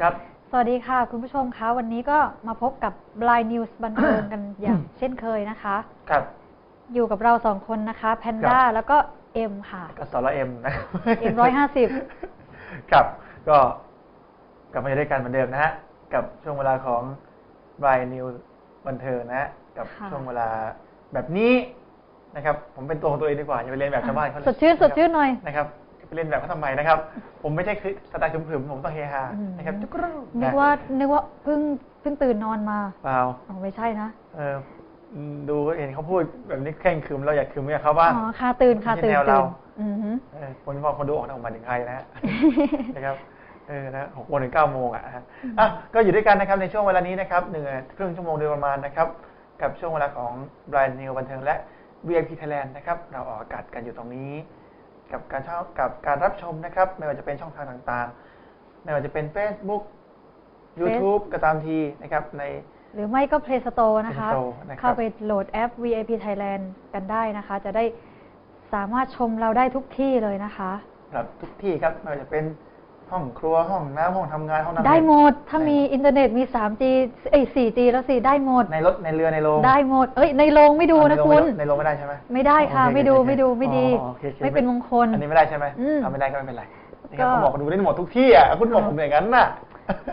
ครับ สวัสดีค่ะ คุณผู้ชมคะวันนี้ก็มาพบกับ Blind News บันเทิงกันอย่างเช่นเคยนะคะ ครับ อยู่กับเราสองคนนะคะแพนด้าครับ แล้วก็เอ็มค่ะก็สรเอ็มนะครับเอ็มร้อยห้าสิบครับ ก็กลับมาอยู่ด้วยกันเหมือนเดิมนะฮะ กับช่วงเวลาของบ i นิวบันเทิงนะฮะ กับค่ะช่วงเวลาแบบนี้นะครับ ผมเป็นตัวของตัวเองดีกว่าอย่าไปเรียนแบบชาวบ้านเขาเลยสดชื่นสดชื่นหน่อย นะครับอย่าไป เรียนแบบเขาทำไมนะครับ ผมไม่ใช่คือสไตล์ชุ่มๆผมต้องเฮฮาอืมนะครับจุกรูนึกว่านึกว่าเพิ่งเพิ่งตื่นนอนมาเปล่าอ๋อไม่ใช่นะเออดูเห็นเขาพูดแบบนี้แข่งคืมเราอยากคืมกับเขาบ้างอ๋อค่ะตื่นค่ะไม่ใช่ตื่นแนวเราตื่นอือหือเออคนบอกคนดูออกทางมาถึงใครนะฮะนะครับเออนะหกโมงถึงเก้าโมงอะฮะอะก็อยู่ด้วยกันนะครับในช่วงเวลานี้นะครับหนึ่งครึ่งชั่วโมงโดยประมาณนะครับ กับช่วงเวลาของ Blind New บันเทิงและ VIP Thailand นะครับ เราออกอากาศกันอยู่ตรงนี้ กับการเช่ากับการรับชมนะครับ ไม่ว่าจะเป็นช่องทางต่างๆ ไม่ว่าจะเป็น Facebook YouTube ก็ตามทีนะครับใน หรือไม่ก็ Play Store นะคะ Play Store นะครับ เข้าไปโหลดแอป VIP Thailand กันได้นะคะ จะได้สามารถชมเราได้ทุกที่เลยนะคะ ครับทุกที่ครับไม่ว่าจะเป็น ห้องครัวห้องน้ำห้องทำงานห้องนั่งได้เล่นหมด ถ้ามีอินเทอร์เน็ตมี 3G เอ้ย 4G แล้วสิได้หมด ในรถในเรือในโรงได้หมด เอ้ยในโรงไม่ดูนะในโรงคุณ ในโรงไม่ได้ใช่ไหมไม่ได้ค่ะโอเไม่ดูโอเคไม่ดูไม่ดีอ๋อโอเคโอคไม่เป็นมงคล อันนี้ไม่ได้ใช่ไหมอืมทำไม่ได้ก็ไม่เป็นไรนี่ก็ครับเขาบอกดูได้หมดทุกที่อะคุณบอกผมอย่างนั้นน่ะ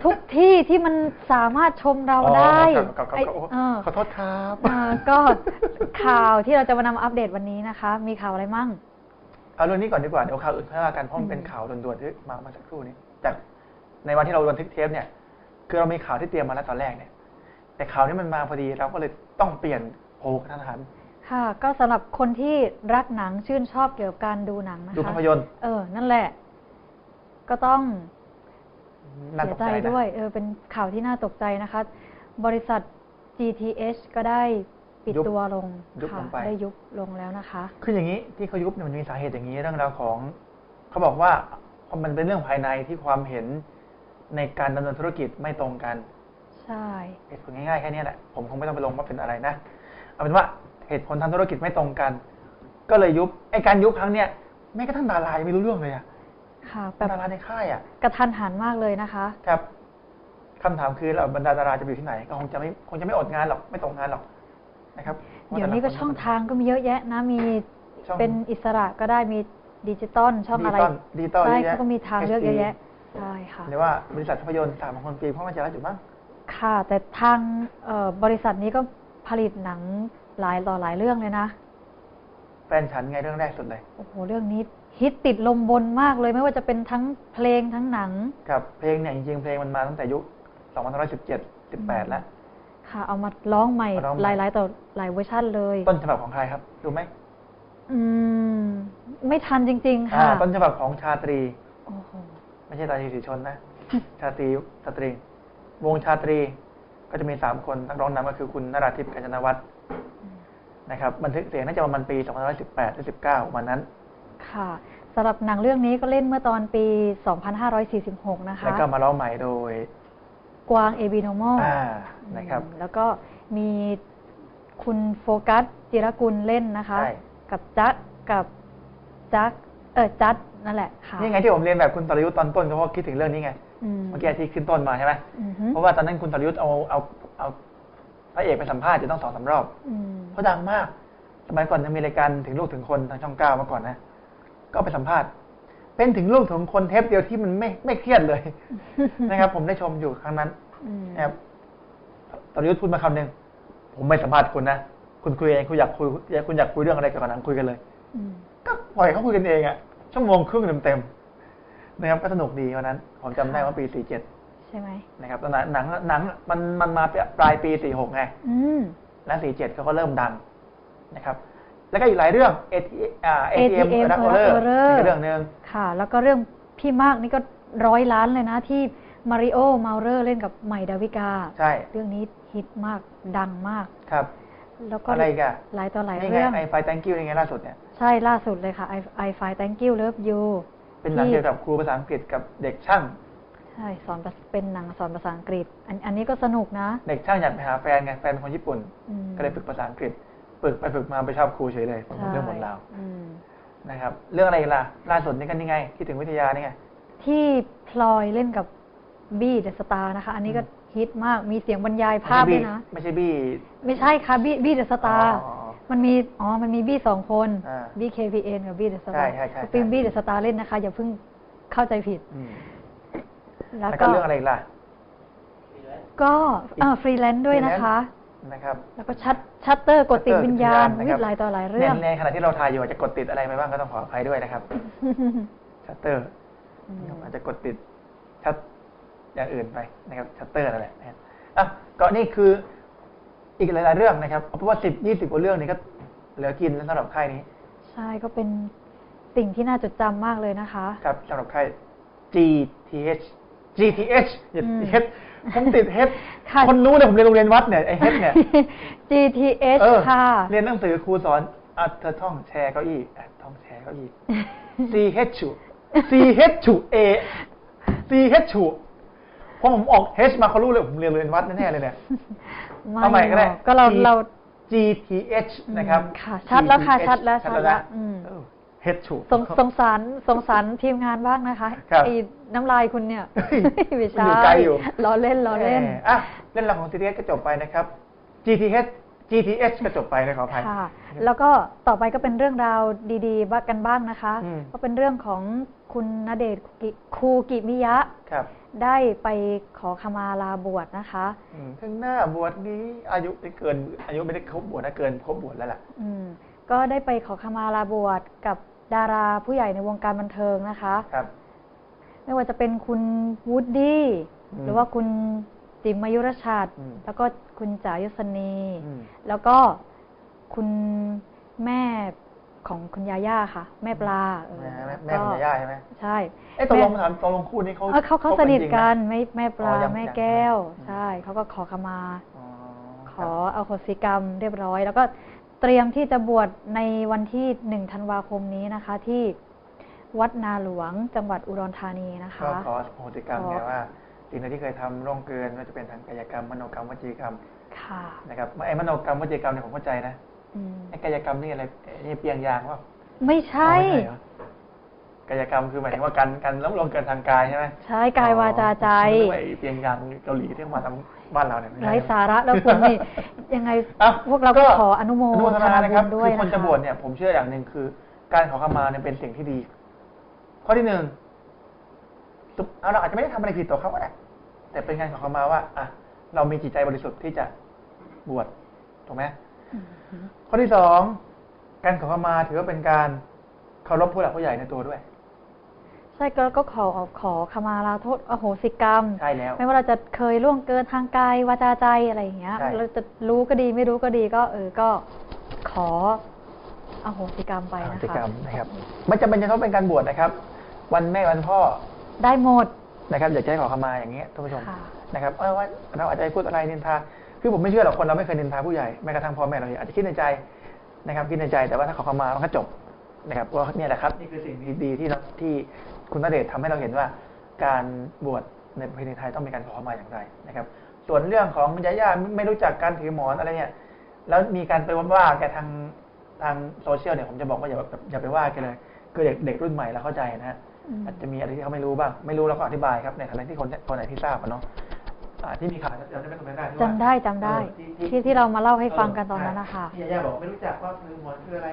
ทุกที่ที่มันสามารถชมเราอ๋อได้ครับครับครับไอ้ครับเออขอโทษครับเอ่อก็ข่าวที่เราจะมานำอัปเดตวันนี้นะคะ มีข่าวอะไรมั่ง เอาเรื่องนี้ก่อนดีกว่าเดี๋ยวข่าวอื่นค่อยว่ากันเพราะมันเป็นข่าวด่วนๆที่มาเมาสักครู่นี้จากในวันที่เราบันทึกเทปเนี่ย คือเรามีข่าวที่เตรียมมาแล้วตอนแรกเนี่ย แต่ข่าวนี้มันมาพอดีเราก็เลยต้องเปลี่ยนโพลกระทันหันค่ะ ก็สำหรับคนที่รักหนังชื่นชอบเกี่ยวกับการดูหนังนะคะดูภาพยนตร์เออ นั่นแหละ ก็ต้องน่าเสีตยกใจใจนะด้วย เออ เป็นข่าวที่น่าตกใจนะคะ บริษัท GTH ก็ได้ ปิดยุบตัวลงยุบค่ะลงไป ได้ยุบลงแล้วนะคะ คืออย่างนี้ที่เขายุบเนี่ยมันมีสาเหตุอย่างนี้เรื่องราวของ เขาบอกว่ามันเป็นเรื่องภายในที่ความเห็นในการดำเนินธุรกิจไม่ตรงกันใช่ เหตุผลง่ายๆแค่นี้แหละ ผมคงไม่ต้องไปลงว่าเป็นอะไรนะเอาเป็นว่าเหตุผลทางธุรกิจไม่ตรงกัน ก็เลยยุบไอ้การยุบครั้งเนี้ยแม้กระทั่งดารายังไม่รู้เรื่องเลยอะค่ะแบเป็นบดาราในค่ายอะกระทันหันมากเลยนะคะ ครับคำถามคือเราบรรดาดาราจะไปอยู่ที่ไหนก็คงจะไม่คงจะไม่อดงานหรอกไม่ตกงานหรอก นะครับเดี๋ยวนี้ก็ช่องทางก็มีเยอะแยะนะมีช่องเป็นอิสระก็ได้มีดิจิตอลช่องอะไรดิจิตอลใช่เยอะแยะเขาก็มีทางเลือกเยอะแยะ HD ใช่ค่ะหรือว่าบริษัทภาพยนตร์สามคนปีเพราะมันจะรับอยู่บ้างค่ะ แต่ทางเอ่อบริษัทนี้ก็ผลิตหนังหลายต่อหลายเรื่องเลยนะ แฟนฉันไงเรื่องแรกสุดเลยโอ้โหเรื่องนี้ฮิตติดลมบนมากเลยไม่ว่าจะเป็นทั้งเพลงทั้งหนังกับเพลงเนี่ยจริงๆเพลงมันมาตั้งแต่ยุค2517 18แล้ว ค่ะ เอามาร้องใหม่มาร้องใหม่หลายๆต่อหลายเวอร์ชันเลยต้นฉบับของใครครับรู้ไหมอืมไม่ทันจริง ๆ อ่า ค่ะ ต้นฉบับของชาตรี โอ้โห ไม่ใช่ตาทีสีชนนะ ชาตรีสตริงวงชาตรีก็จะมีสามคนนักร้องนำก็คือคุณนราธิปกาญจนวัฒน์นะครับบันทึกเสียงน่าจะประมาณปี2518หรือ19วันนั้น ค่ะสำหรับหนังเรื่องนี้ก็เล่นเมื่อตอนปี 2546 นะคะ แล้วก็มาร้องใหม่โดย กวางเอบิโนโมอ่านะครับ แล้วก็มีคุณโฟกัสจิรกุลเล่นนะคะใช่กับจัดกับจักเออจัดนั่นแหละค่ะนี่ไงที่ผมเรียนแบบคุณตรยุทธ์ตอนต้นก็เพราะคิดถึงเรื่องนี้ไงอืมเมื่อกี้ที่ขึ้นต้นมาใช่ไหมอือฮึเพราะว่าตอนนั้นคุณตรยุทธ์เอาเอาเอาพระเอกไปสัมภาษณ์จะต้องสองสามรอบอืมเขาดังมากสมัยก่อนจะมีรายการถึงลูกถึงคนทางช่องเก้ามาก่อนนะ ก็ไปสัมภาษณ์ เป็นถึงลูกถึงคนเทปเดียวที่มันไม่ไม่เครียดเลยนะครับ ผมได้ชมอยู่ครั้งนั้นอืมนะครับตอนยุทธ์พูดมาคำหนึ่งผมไม่สัมภาษณ์คุณนะคุณคุยเองคุณอยากคุยคุณอยากคุยเรื่องอะไรกับหนังคุยกันเลยอืมก็ปล่อยเขาคุยกันเองอะชั่วโมงครึ่งเต็มๆนะครับก็สนุกดีวันนั้น ผมจำได้ว่าปี47ใช่ไหมนะครับตอนนั้นหนังหนังมันมันมาปลายปี46ไงอืมและ47เขาก็เริ่มดังนะครับ แล้วก็อีกหลายเรื่อง ATM อ่า ATM ATM รักโอเลอร์ Error อีกเรื่องหนึ่งค่ะ แล้วก็เรื่องพี่มากนี่ก็ร้อยล้านเลยนะที่มาริโอเมาเลอร์เล่นกับใหม่ดาวิกา ใช่ เรื่องนี้ฮิตมากดังมาก ครับ แล้วก็อะไรอีกันหลายต่อหลายนี่ไงเรื่องไอไฟ thank you นี่ไงล่าสุดเนี่ย ใช่ล่าสุดเลยค่ะ I I f i Thank you Love you เป็นหนังที่เกี่ยวกับครูภาษาอังกฤษกับเด็กช่าง ใช่สอนภาเป็นหนังสอนภาษาอังกฤษ อันอันนี้ก็สนุกนะ เด็กช่างอยากไปหาแฟนไงแฟนเป็นคนญี่ปุ่นอืมก็เลยฝึกภาษาอังกฤษ ฝึกไปฝึกมาไปชอบครูเฉยเลยผมใช่เรื่องหมดราวอืมนะครับ เรื่องอะไรอีกล่ะล่าสุดนี่กันนี่ไงคิดถึงวิทยานี่ไงที่พลอยเล่นกับบี้เดอะสตาร์นะคะ อันนี้ก็ฮิตมากมีเสียงบรรยายภาพไม่ด้ใช่วยนะ ไม่ใช่บี้ไม่ใช่ค่ะบี้บี้เดอะสตาร์อ๋อมันมีอ๋อมันมีบี้สองคนอ่าบี้ KPN กับบี้เดอะสใช่ตาร์ใช่ใช่ปิมบี้เดอะสตาร์เล่นนะคะ อย่าเพิ่งเข้าใจผิดอืมแล้วแล้วก็ก็เรื่องอะไรอีกล่ะ ก็ฟรีแลนซ์ด้วยนะคะ นะครับ แล้วก็ชัดชัตเตอร์กดติด Shutter วิญญาณวิญญาณนะครับวิทย์หลายต่อหลายเรื่องในในขณะที่เราถ่ายอยู่อาจจะกดติดอะไรไปบ้างก็ต้องขออภัยด้วยนะครับ ชัตเตอร์อืมอาจจะกดติดชัดอย่างอื่นไปนะครับชัตเตอร์นั่นแหละนะครับอะก็นี่คืออีกหลาย ๆ เรื่องนะครับเอาเป็นว่าสิบยี่สิบกว่าเรื่องนี่ก็เหลือกินแล้วสำหรับค่ายนี้ ใช่ก็เป็นสิ่งที่น่าจดจำมากเลยนะคะ ครับสำหรับค่าย GTH GTH อย่าอืม H ผมติด H ค่ะ คนรู้เนี่ยผมเรียนโรงเรียนวัดเนี่ยไอ้ H เนี่ย GTH เออค่ะ เรียนหนังสือครูสอนอะเธอท่องแชร์เก้าอี้อะท่องแชร์เก้าอี้ C H C H A C H พอผมออก H มาเขารู้เลยผมเรียนโรงเรียนวัดแน่ๆเลยเนี่ย เอาใหม่ก็ได้หรอกก็เรา G เรา GTH นะครับอืมค่ะชัดแล้วค่ะ GTH ชัดแล้วชัดแล้วนะอืม เออ H ถูกสงสงสารสงสารทีมงานบ้างนะคะครับไอ้น้ำลายคุณเนี่ยเฮ้ยไม่มันอยู่ใช่ไกลอยู่ล้อเล่นล้อเล่นแหมอะเรื่องราวของ GTH ก็จบไปนะครับ GTH GTH ก็จบไปนะขออภัยค่ะ แล้วก็ต่อไปก็เป็นเรื่องราวดีๆบ้างกันบ้างนะคะอืมก็เป็นเรื่องของคุณณเดชน์กิคูกิมิยะครับได้ไปขอขมาลาบวชนะคะอืมข้างหน้าบวชนี้อายุไม่เกิน อายุไม่ได้ครบบวชนะเกินครบบวชแล้วล่ะอืมก็ได้ไปขอขมาลาบวชกับ ดาราผู้ใหญ่ในวงการบันเทิงนะคะ ครับ ไม่ว่าจะเป็นคุณวูดดี้อืมหรือว่าคุณจิมมายุรชาติ อืมแล้วก็คุณจ๋ายศนี อืม แล้วก็คุณแม่ของคุณยาย่าค่ะ แม่ปลาเออแม่แม่แม่คุณยาย่าใช่ไหมใช่เอ้ตกลงถามตกลงคู่นี้เขาเออเขาเขาคบสนิทจริงไหม กันไม่แม่ปลาอ๋อยังแม่ยังแก้วอืมใช่เขาก็ขอขมา อ๋อขครับอเอาโหสิกรรมเรียบร้อย แล้วก็ เตรียมที่จะบวชในวันที่หนึ่งธันวาคมนี้นะคะ ที่วัดนาหลวงจังหวัดอุดรธานีนะคะก็ขอโหสิกรรมขอไงว่าสิ่งใดที่เคยทำร่วงเกินไม่ว่าจะเป็นทางกายกรรมมโนกรรมวจีกรรมค่ะนะครับไอ้มโนกรรมวจีกรรมเนี่ยผมเข้าใจนะอืมไอ้กายกรรมนี่อะไรไอ้นี่เปียงยางว่าไม่ใช่เหรอ กายกรรมคือหมายถึงว่าการการล้มลงเกินทางกายใช่ไหมใช้กายวาจาใจอ๋อผมนึกว่าไอ้เปียงยางเกาหลีที่มาทำบ้านเราเนี่ยม่ใช่ไร้สาระแล้วคุณนี่ยังไงอะพวกเราก็ขออนุโมอนุโมทนานะครับบุญด้วยคือคนนะคะจะบวชเนี่ยผมเชื่ออย่างหนึ่งคือ การขอขมาเนี่ยเป็นสิ่งที่ดี ข้อที่หนึ่งตุ๊บเอาเราอาจจะไม่ได้ทำอะไรผิดต่อเขาก็ได้แต่เป็นการขอขมาว่าอะเรามีจิตใจบริสุทธิ์ที่จะบวชถูกไหมอืมข้อที่สองการขอขมาถือว่าเป็นการเคารพผู้หลักผู้ใหญ่ในตัวด้วย ใช่ก็ก็ขอขอขมาลาโทษอโหสิกรรม ใช่แล้ว ไม่ว่าเราจะเคยล่วงเกินทางกายวาจาใจอะไรอย่างเงี้ย ใช่ เราจะรู้ก็ดีไม่รู้ก็ดีก็ เออก็ขออโหสิกรรมไปอโหนะคะสิกรรมนะครับไม่จำเป็นจะต้องเป็นการบวชนะครับ วันแม่วันพ่อได้หมด นะครับอยากจะให้ขอขมาอย่างเงี้ยท่านผู้ชมค่ะ นะครับเออว่าเราอาจจะพูดอะไรนินทาคือผมไม่เชื่อหรอกคนเราไม่เคยนินทาผู้ใหญ่แม้กระทั่งพ่อแม่เราเนี่ยอาจจะคิดในใจนะครับคิดในใจแต่ว่าถ้าขอขมามันก็จบนะครับว่าเนี่ยแหละครับนี่คือสิ่งดีๆที่เราที่ คุณณเดชน์ทำให้เราเห็นว่าการบวชในประเพณีไทยต้องมีการขอขมาอย่างไรนะครับ ส่วนเรื่องของยาย่าไม่รู้จักการถือหมอนอะไรเนี่ยแล้วมีการไปว่าแกทางทางโซเชียลเนี่ยผมจะบอกว่าอย่าแบบอย่าไปว่าแกเลยคือเด็กเด็กรุ่นใหม่เราเข้าใจนะฮะอืมอาจจะมีอะไรที่เขาไม่รู้บ้าง ไม่รู้เราก็อธิบายครับในฐานะที่คนคนไหนที่ทราบอะเนาะอ่าที่มีข่าวจำได้ไหมจำได้ที่ว่าจำได้จำได้เออที่ที่เรามาเล่าให้ฟังกันตอนนั้นนะคะที่ยาย่าบอกไม่รู้จักว่าคือหมอนคืออะไร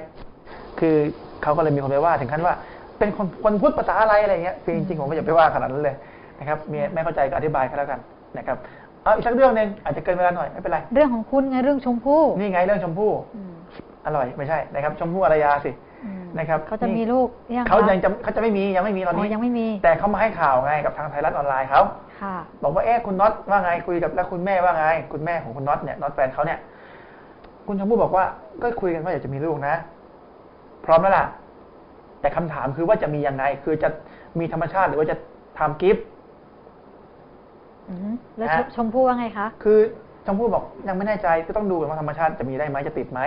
คือเขาก็เลยมีคนไปว่าถึงขั้นว่า เป็นคนคนพูดภาษาอะไรอะไรเงี้ยคือจริงๆผมก็อย่าไปว่าขนาดนั้นเลยนะครับมีไม่เข้าใจก็อธิบายก็แล้วกันนะครับเอาอีกสักเรื่องหนึ่งอาจจะเกินเวลาหน่อยไม่เป็นไรเรื่องของคุณไงเรื่องชมพู่นี่ไงเรื่องชมพู่อืมอร่อยไม่ใช่นะครับ ชมพู่อารยาสิอืมนะครับเขาจะนี่มีลูกยังเขาคะยังจะเขาจะไม่มียังไม่มีตอนอ๋นี้อยังไม่มี แต่เขามาให้ข่าวไงกับทางไทยรัฐออนไลน์เขาค่ะบอกว่าเอ๊ะคุณน็อตว่าไงคุยกับแล้วคุณแม่ว่าไง คุณแม่ของคุณน็อตเนี่ยน็อตแฟนเขาเนี่ย คุณชมพู่บอกว่าก็คุยกันว่าอยากจะมีลูกนะ พร้อมแล้วล่ะ แต่คำถามคือว่าจะมียังไง คือจะมีธรรมชาติหรือว่าจะทำกิฟต์อืมแล้วนะชมพู่ว่าไงคะ คือชมพู่บอกยังไม่แน่ใจก็ต้องดูกันว่าธรรมชาติจะมีได้ไหมจะติดไหม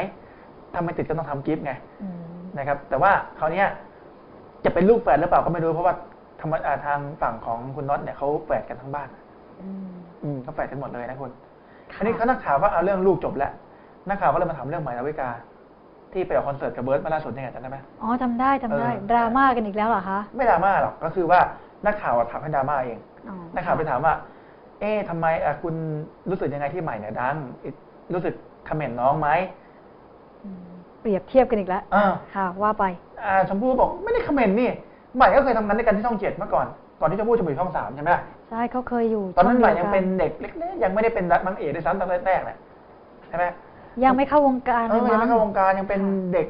ถ้าไม่ติดก็ต้องทำกิฟต์ไงอืมนะครับ แต่ว่าคราวเนี้ยจะเป็นลูกแฝดหรือเปล่าก็ไม่รู้เพราะว่าธรรมอ่าทางฝั่งของคุณน็อตเนี่ยเขาแฝดกันทั้งบ้านอืมอืมเขาแฝดกันหมดเลยนะคุณค่ะอันนี้เขานักข่าวก็เอาเรื่องลูกจบแล้วนักข่าวก็เลยมาถามเรื่องใหม่ดาวิกา ที่ไปออกคอนเสิร์ตกับเบิร์ตมาล่าสุดเนี่ยจำได้ไหม อ๋อจำได้จำได้เออ ดราม่ากันอีกแล้วเหรอคะไม่ดราม่าหรอกก็คือว่านักข่าวอะถามให้ดราม่าเอง อ๋อนักข่าวไปถามว่า เอ๊ะทำไมอะคุณรู้สึกยังไงที่ใหม่เนี่ยดังอิรู้สึกคอมเมนต์น้องไหมอืมเปรียบเทียบกันอีกแล้วอ่า ค่ะ ว่าไป อ่าชมพู่บอกไม่ได้คอมเมนต์นี่ใหม่ก็เคยทำงานด้วยกันที่ช่องเจ็ดเมื่อก่อนก่อนที่ชมพู่จะมาอยู่ช่องสามใช่ไหมใช่เขาเคยอยู่ตอนนั้นช่ใหม่ดียัวงกัเป็นเด็กเล็กๆยังไม่ได้เป็นนางเอกด้วยซ้ำตอนแรกๆแหละใช่ไหม ยังไม่เข้าวงการเอเลยอยังมั้ไม่งเข้าวงการยังเป็นค่ะเด็ก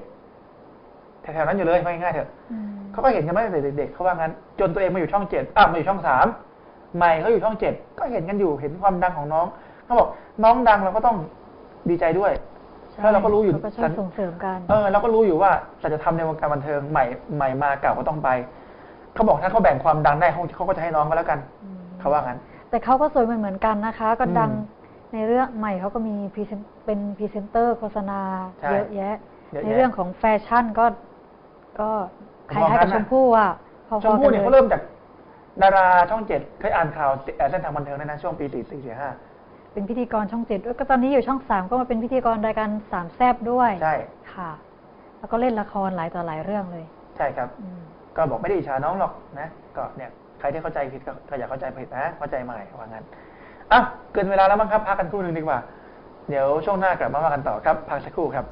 แถวๆนั้นอยู่เลยว่าง่ายๆเถอะอืม เขาก็เห็นกันมาตั้งแต่เด็กๆเขาว่างั้น จนตัวเองมาอยู่ช่องเจ็ดอะมาอยู่ช่องสามใหม่เขาอยู่ช่องเจ็ดก็เห็นกันอยู่เห็นความดังของน้องเขาบอกน้องดังเราก็ต้องดีใจด้วยใช่แล้วเราก็รู้อยู่ เขาก็ช่วยส่งเสริมกันเออเราก็รู้อยู่ว่าแต่จะทำในวงการบันเทิงใหม่ใหม่มาเก่าก็ต้องไป เขาบอกถ้าเขาแบ่งความดังได้เขาเขาก็จะให้น้องก็แล้วกันอืมเขาว่างั้น แต่เขาก็สวยเหมือนเหมือนกันนะคะ ก็อืมดัง ในเรื่องใหม่เขาก็มีพรีเซนเป็นพรีเซนเตอร์โฆษณาใช่เยอะแยะ เยอะในแยะเรื่องของแฟชั่นก็ก็คผมมองล้ายๆกับงั้นชนะมพู่อะพอชมๆกัพู่นเนี่ยเลเขายเริ่มจากดาราช่องเจ็ดเคยอ่านข่าวเอ่อเส้นทางบันเทิงด้วยนะช่วงปีสี่สี่สี่ห้าเป็นพิธีกรช่องเจ็ดด้วยก็ตอนนี้อยู่ช่องสามก็มาเป็นพิธีกรรายการสามแซบด้วยใช่ค่ะ แล้วก็เล่นละครหลายต่อหลายเรื่องเลย ใช่ครับ อืม ก็บอกไม่ได้อิจฉาน้องหรอกนะ ก็เนี่ยใครที่เข้าใจผิดก็ก็อย่าเข้าใจผิดนะเข้าใจใหม่ว่างั้น อะเกินเวลาแล้วมั้งครับพักกันครู่หนึ่งดีกว่า เดี๋ยวช่วงหน้ากลับมาว่ากันต่อครับพักสักครู่ครับ